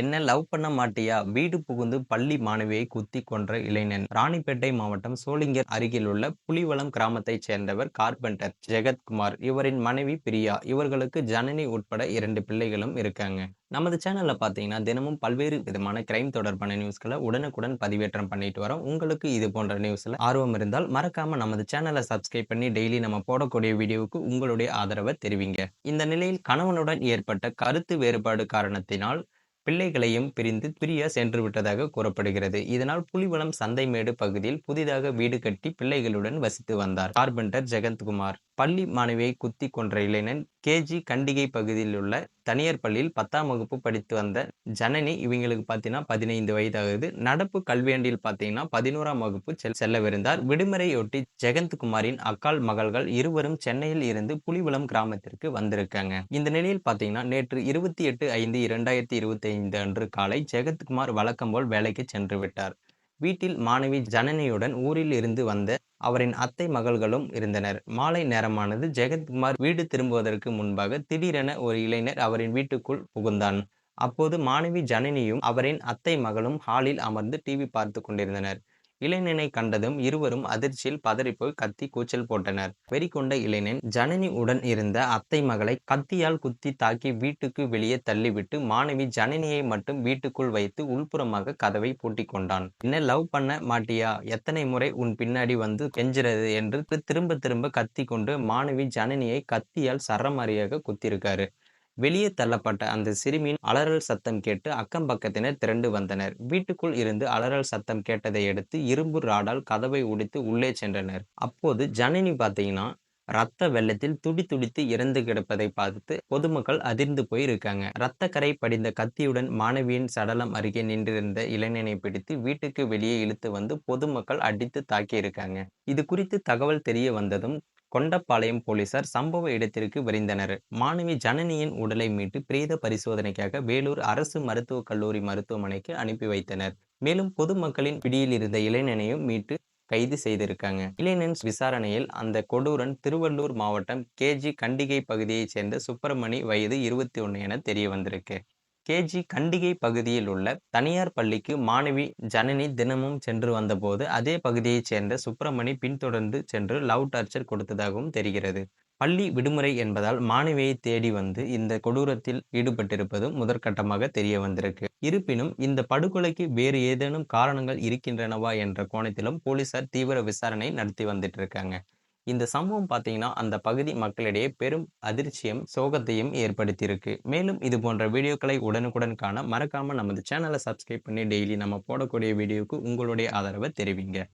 என்ன லவ் பண்ண மாட்டியா? வீடு புகுந்து பள்ளி மாணவியை குத்தி கொன்ற இளைஞன். ராணிப்பேட்டை மாவட்டம் சோளிங்கர் அருகில் உள்ள புலிவளம் கிராமத்தைச் சேர்ந்தவர் கார்பெண்டர் ஜெகத்குமார். இவரின் மனைவி பிரியா. இவர்களுக்கு ஜனனி உட்பட இரண்டு பிள்ளைகளும் இருக்காங்க. நமது சேனல்ல பாத்தீங்கன்னா தினமும் பல்வேறு விதமான கிரைம் தொடர்பான நியூஸ்களை உடனுக்குடன் பதிவேற்றம் பண்ணிட்டு வரோம். உங்களுக்கு இது போன்ற நியூஸ்ல ஆர்வம் இருந்தால் மறக்காம நமது சேனலை சப்ஸ்கிரைப் பண்ணி டெய்லி நம்ம போடக்கூடிய வீடியோவுக்கு உங்களுடைய ஆதரவை தெரிவிங்க. இந்த நிலையில் கணவனுடன் ஏற்பட்ட கருத்து வேறுபாடு காரணத்தினால் பிள்ளைகளையும் பிரிந்து பிரியா சென்று விட்டதாக கூறப்படுகிறது. இதனால் புலிவளம் சந்தைமேடு பகுதியில் புதிதாக வீடு கட்டி பிள்ளைகளுடன் வசித்து வந்தார். கார்பெண்டர் ஜெகந்த்குமார். பள்ளி மாணவியை குத்தி கொன்ற இளைஞன் கேஜி கண்டிகை பகுதியில் உள்ள தனியார் பள்ளியில் பத்தாம் வகுப்பு படித்து வந்த ஜனனி இவங்களுக்கு பார்த்தீங்கன்னா பதினைந்து வயதாகுது. நடப்பு கல்வியாண்டில் பார்த்தீங்கன்னா பதினோராம் வகுப்பு செல் செல்லவிருந்தார். விடுமுறையொட்டி ஜெகந்த்குமாரின் அக்கால் மகள்கள் இருவரும் சென்னையில் இருந்து புலிவளம் கிராமத்திற்கு வந்திருக்காங்க. இந்த நிலையில் பார்த்தீங்கன்னா நேற்று இருபத்தி எட்டு ஐந்து இரண்டாயிரத்தி இருபத்தி ஐந்து அன்று காலை ஜெகத்குமார் வழக்கம் போல் வேலைக்கு சென்று விட்டார். வீட்டில் மாணவி ஜனனியுடன் ஊரில் இருந்து வந்த அவரின் அத்தை மகள்களும் இருந்தனர். மாலை நேரமானது ஜெகத்குமார் வீடு திரும்புவதற்கு முன்பாக திடீரென ஒரு இளைஞர் அவரின் வீட்டுக்குள் புகுந்தான். அப்போது மாணவி ஜனனியும் அவரின் அத்தை மகளும் ஹாலில் அமர்ந்து டிவி பார்த்து கொண்டிருந்தனர். இளைஞனை கண்டதும் இருவரும் அதிர்ச்சியில் பதறிப்போய் கத்தி கூச்சல் போட்டனர். வெறி கொண்ட இளைஞன் ஜனனி உடன் இருந்த அத்தை மகளை கத்தியால் குத்தி தாக்கி வீட்டுக்கு வெளியே தள்ளிவிட்டு மாணவி ஜனனியை மட்டும் வீட்டுக்குள் வைத்து உள்புறமாக கதவை பூட்டி கொண்டான். என்ன லவ் பண்ண மாட்டியா? எத்தனை முறை உன் பின்னாடி வந்து கெஞ்சுறது? என்று திரும்ப திரும்ப கத்தி கொண்டு மாணவி ஜனனியை கத்தியால் சரமாரியாக குத்திருக்காரு. வெளியே தள்ளப்பட்ட அந்த சிறுமியின் அலறல் சத்தம் கேட்டு அக்கம் பக்கத்தினர் திரண்டு வந்தனர். வீட்டுக்குள் இருந்து அலறல் சத்தம் கேட்டதை அடுத்து இரும்பு ராடால் கதவை உடைத்து உள்ளே சென்றனர். அப்போது ஜனனி பார்த்தீங்கன்னா ரத்த வெள்ளத்தில் துடி துடித்து இறந்து கிடப்பதை பார்த்து பொதுமக்கள் அதிர்ந்து போய் இருக்காங்க ரத்த கரை படிந்த கத்தியுடன் மாணவியின் சடலம் அருகே நின்றிருந்த இளைஞனை பிடித்து வீட்டுக்கு வெளியே இழுத்து வந்து பொதுமக்கள் அடித்து தாக்கி இருக்காங்க இது குறித்து தகவல் தெரிய வந்ததும் கொண்டப்பாளையம் போலீசார் சம்பவ இடத்திற்கு விரைந்தனர். மாணவி ஜனனியின் உடலை மீட்டு பிரேத பரிசோதனைக்காக வேலூர் அரசு மருத்துவக் கல்லூரி மருத்துவமனைக்கு அனுப்பி வைத்தனர். மேலும் பொதுமக்களின் பிடியில் இருந்த இளைஞனையும் மீட்டு கைது செய்திருக்காங்க. இளைஞன் விசாரணையில் அந்த கொடூரன் திருவள்ளூர் மாவட்டம் கேஜி கண்டிகை பகுதியைச் சேர்ந்த சுப்பிரமணி வயது இருபத்தி ஒன்று என தெரிய வந்திருக்கு கேஜி கண்டிகை பகுதியில் உள்ள தனியார் பள்ளிக்கு மாணவி ஜனனி தினமும் சென்று வந்தபோது அதே பகுதியைச் சேர்ந்த சுப்பிரமணி பின்தொடர்ந்து சென்று லவ் டார்ச்சர் கொடுத்ததாகவும் தெரிகிறது. பள்ளி விடுமுறை என்பதால் மாணவியை தேடி வந்து இந்த கொடூரத்தில் ஈடுபட்டிருப்பதும் முதற்கட்டமாக தெரிய வந்திருக்கு. இருப்பினும் இந்த படுகொலைக்கு வேறு ஏதேனும் காரணங்கள் இருக்கின்றனவா என்ற கோணத்திலும் போலீசார் தீவிர விசாரணை நடத்தி வந்துட்டு இருக்காங்க இந்த சம்பவம் பார்த்தீங்கன்னா அந்த பகுதி மக்களிடையே பெரும் அதிர்ச்சியும் சோகத்தையும் ஏற்படுத்தியிருக்கு. மேலும் இது போன்ற வீடியோக்களை உடனுக்குடன் காண மறக்காமல் நமது சேனலை சப்ஸ்கிரைப் பண்ணி டெய்லி நம்ம போடக்கூடிய வீடியோவுக்கு உங்களுடைய ஆதரவை தெரிவிங்க.